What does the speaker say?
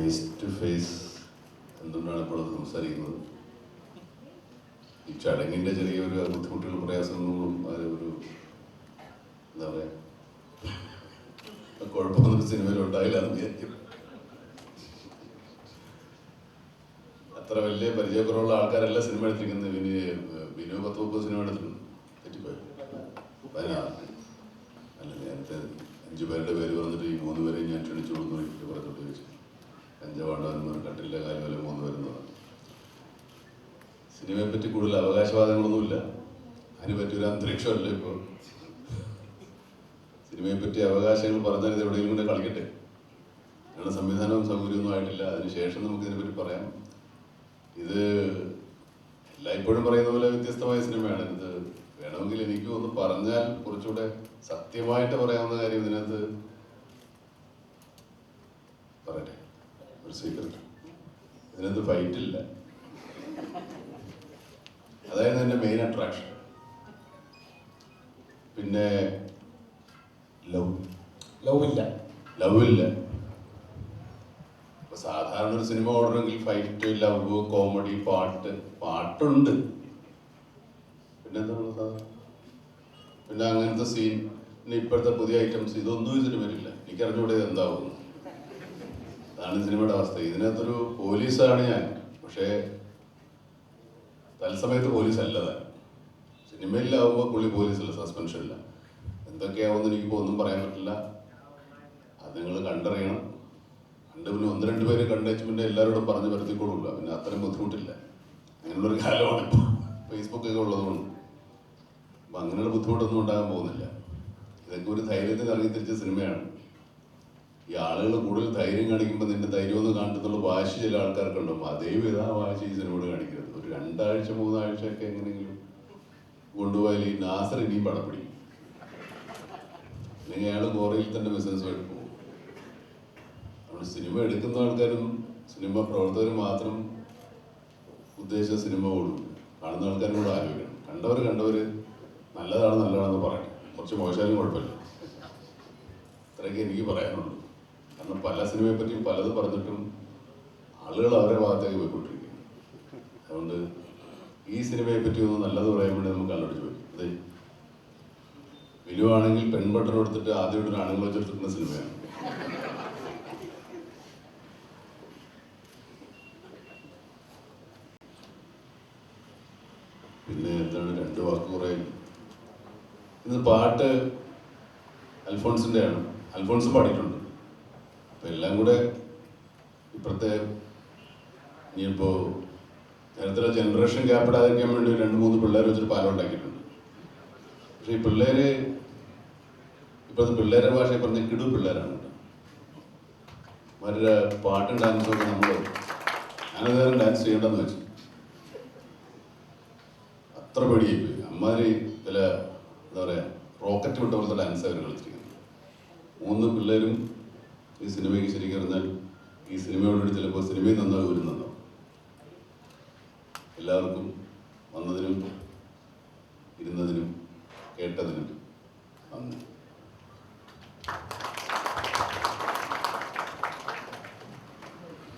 Face to face എന്തുകൊണ്ടാണ് ഇപ്പോൾ സംസാരിക്കുന്നത്? ഈ ചടങ്ങിന്റെ ചെറിയൊരു ബുദ്ധിമുട്ടുകളും പ്രയാസങ്ങളും അതിൽ ഒരു എന്താ പറയുക കുഴപ്പമൊന്നും സിനിമയിൽ ഉണ്ടായില്ല എന്ന് വിചാരിക്കുന്നു അത്ര വലിയ പരിചയക്കുറവുള്ള ആൾക്കാരല്ല സിനിമ എടുത്തിരിക്കുന്നത്. പിന്നെ ബിനു പത്ത് മുപ്പത് സിനിമ എടുത്തിട്ടുണ്ട്. തെറ്റിപ്പോയി? അല്ല നേരത്തെ അഞ്ചു പേരുടെ പേര് പറഞ്ഞിട്ട് ഈ മൂന്ന് പേരെയും ഞാൻ ക്ഷണിച്ചു കൊടുന്നു പറഞ്ഞിട്ട് ചോദിച്ചു അഞ്ചവാണ്ടവന്മാർ കട്ടില്ല കാലുമല്ല മൂന്ന് വരുന്നതാണ് സിനിമയെ പറ്റി കൂടുതൽ അവകാശവാദങ്ങളൊന്നുമില്ല. അതിനെ പറ്റി ഒരു അന്തരീക്ഷമല്ല ഇപ്പോൾ. സിനിമയെ പറ്റി അവകാശങ്ങൾ പറഞ്ഞാൽ ഇത് എവിടെയെങ്കിലും കൂടെ കളിക്കട്ടെ. ഞങ്ങളുടെ സംവിധാനവും സൗകര്യമൊന്നും ആയിട്ടില്ല. അതിനുശേഷം നമുക്ക് ഇതിനെപ്പറ്റി പറയാം. ഇത് എല്ലായ്പ്പോഴും പറയുന്ന പോലെ വ്യത്യസ്തമായ സിനിമയാണ്. ഇത് വേണമെങ്കിൽ എനിക്ക് ഒന്ന് പറഞ്ഞാൽ കുറച്ചുകൂടെ സത്യമായിട്ട് പറയാവുന്ന കാര്യം ഇതിനകത്ത് പറയട്ടെ. ഒരു സീക്രട്ട് ഇതിനകത്ത് ഫൈറ്റ് ഇല്ല. അതായിരുന്നു എന്റെ മെയിൻ അട്രാക്ഷൻ പിന്നെ ലവ് ലവ് ഇല്ല. ലവ് ഇല്ല. ഇപ്പൊ സാധാരണ ഒരു സിനിമ ഓടണമെങ്കിൽ ഫൈറ്റ് ലവ് കോമഡി പാട്ട് പാട്ടുണ്ട്. പിന്നെന്താണ് സാധാരണ പിന്നെ അങ്ങനത്തെ സീൻ പിന്നെ ഇപ്പോഴത്തെ പുതിയ ഐറ്റംസ് ഇതൊന്നും ഇതിന് വരില്ല എനിക്കറിഞ്ഞൂടെ അറിഞ്ഞുകൂടെ ഇത് എന്താവും അതാണ് സിനിമയുടെ അവസ്ഥ. ഇതിനകത്തൊരു പോലീസാണ് ഞാൻ. പക്ഷേ തത്സമയത്ത് പോലീസ് അല്ല താൻ സിനിമയിലാവുമ്പോൾ പുള്ളി പോലീസല്ല സസ്പെൻഷനില്ല. എന്തൊക്കെയാവുമെന്ന് എനിക്കിപ്പോൾ ഒന്നും പറയാൻ പറ്റില്ല. അത് നിങ്ങൾ കണ്ടറിയണം. കണ്ട് പിന്നെ ഒന്ന് രണ്ട് പേര് കണ്ടേച്ച് പിന്നെ എല്ലാവരോടും പറഞ്ഞ് വരുത്തിക്കൊള്ളില്ല. പിന്നെ അത്രയും ബുദ്ധിമുട്ടില്ല. അങ്ങനെയുള്ളൊരു കാലമാണ് ഇപ്പോൾ ഫേസ്ബുക്കൊക്കെ ഉള്ളതുകൊണ്ട് അപ്പം അങ്ങനെയുള്ള ബുദ്ധിമുട്ടൊന്നും ഉണ്ടാകാൻ പോകുന്നില്ല. ഇതൊക്കെ ഒരു ധൈര്യത്തിൽ ഇറങ്ങി തിരിച്ച സിനിമയാണ്. ഈ ആളുകൾ കൂടുതൽ ധൈര്യം കാണിക്കുമ്പോൾ നിന്റെ ധൈര്യം ഒന്നും കാണിട്ടുള്ള വാശി ചില ആൾക്കാർക്കുണ്ടാവും അതേ വിധ വാശി സിനിമയോട് കാണിക്കരുത്. ഒരു രണ്ടാഴ്ച മൂന്നാഴ്ച ഒക്കെ എങ്ങനെയെങ്കിലും കൊണ്ടുപോയാൽ ഈ നാസർ ഇനിയും പടം പിടിക്കും അല്ലെങ്കിൽ അയാൾ കോറയിൽ തന്നെ ബിസിനസ്സുമായിട്ട് പോകും. നമ്മൾ സിനിമ എടുക്കുന്ന ആൾക്കാരും സിനിമ പ്രവർത്തകരും മാത്രം ഉദ്ദേശിച്ച സിനിമ ഓടും. കാണുന്ന ആൾക്കാരും കൂടെ ആലോചിക്കണം. കണ്ടവർ കണ്ടവർ നല്ലതാണ് നല്ലതാണെന്ന് പറയും കുറച്ച് മോശമായാലും കുഴപ്പമില്ല. ഇത്രയൊക്കെ എനിക്ക് പറയാനുള്ളൂ. കാരണം പല സിനിമയെ പറ്റിയും പലത് പറഞ്ഞിട്ടും ആളുകൾ അവരുടെ ഭാഗത്തേക്ക് പോയിക്കൊണ്ടിരിക്കുകയാണ്. അതുകൊണ്ട് ഈ സിനിമയെ പറ്റി ഒന്ന് നല്ലത് പറയാൻ വേണ്ടി നമുക്ക് ആളോട് ചോദിക്കും. അതെ വിനുവാണെങ്കിൽ പെൺപട്ടണം എടുത്തിട്ട് ആദ്യമായിട്ട് ആണുങ്ങൾ വെച്ചെടുത്തിരുന്ന സിനിമയാണ്. പിന്നെ എന്താണ്? രണ്ട് വാക്ക് കുറയും ഇന്ന് പാട്ട് അൽഫോൺസിന്റെ ആണ് അൽഫോൺസും പാടിയിട്ടുണ്ട്. അപ്പൊ എല്ലാം കൂടെ ഇപ്പോഴത്തെ ഇനിയിപ്പോ നേരത്തെ ജനറേഷൻ ഗ്യാപ്പ് ഇടാതിരിക്കാൻ വേണ്ടി രണ്ട് മൂന്ന് പിള്ളേർ വെച്ചിട്ട് പാലം ഉണ്ടാക്കിയിട്ടുണ്ട്. പക്ഷെ ഈ പിള്ളേര് ഇപ്പോഴത്തെ പിള്ളേരുടെ ഭാഷ പറഞ്ഞ കിടു പിള്ളേരാണ് അവരുടെ പാട്ടും ഡാൻസും ഒക്കെ നമ്മൾ ഞാനത് ഡാൻസ് ചെയ്യണ്ടെന്ന് വെച്ചു അത്ര പേടിയായി പോയി അമ്മാതിരി ചില എന്താ പറയാ റോക്കറ്റ് വിട്ട പോലത്തെ ഡാൻസ് അവർ കളിച്ചിരിക്കുന്നത് മൂന്ന് പിള്ളേരും ഈ സിനിമയ്ക്ക് ശരിക്കും പറഞ്ഞാൽ ഈ സിനിമയോട് ചിലപ്പോൾ സിനിമയും നന്നായി വരുന്നുണ്ടോ? എല്ലാവർക്കും വന്നതിനും ഇരുന്നതിനും കേട്ടതിനും നന്ദി.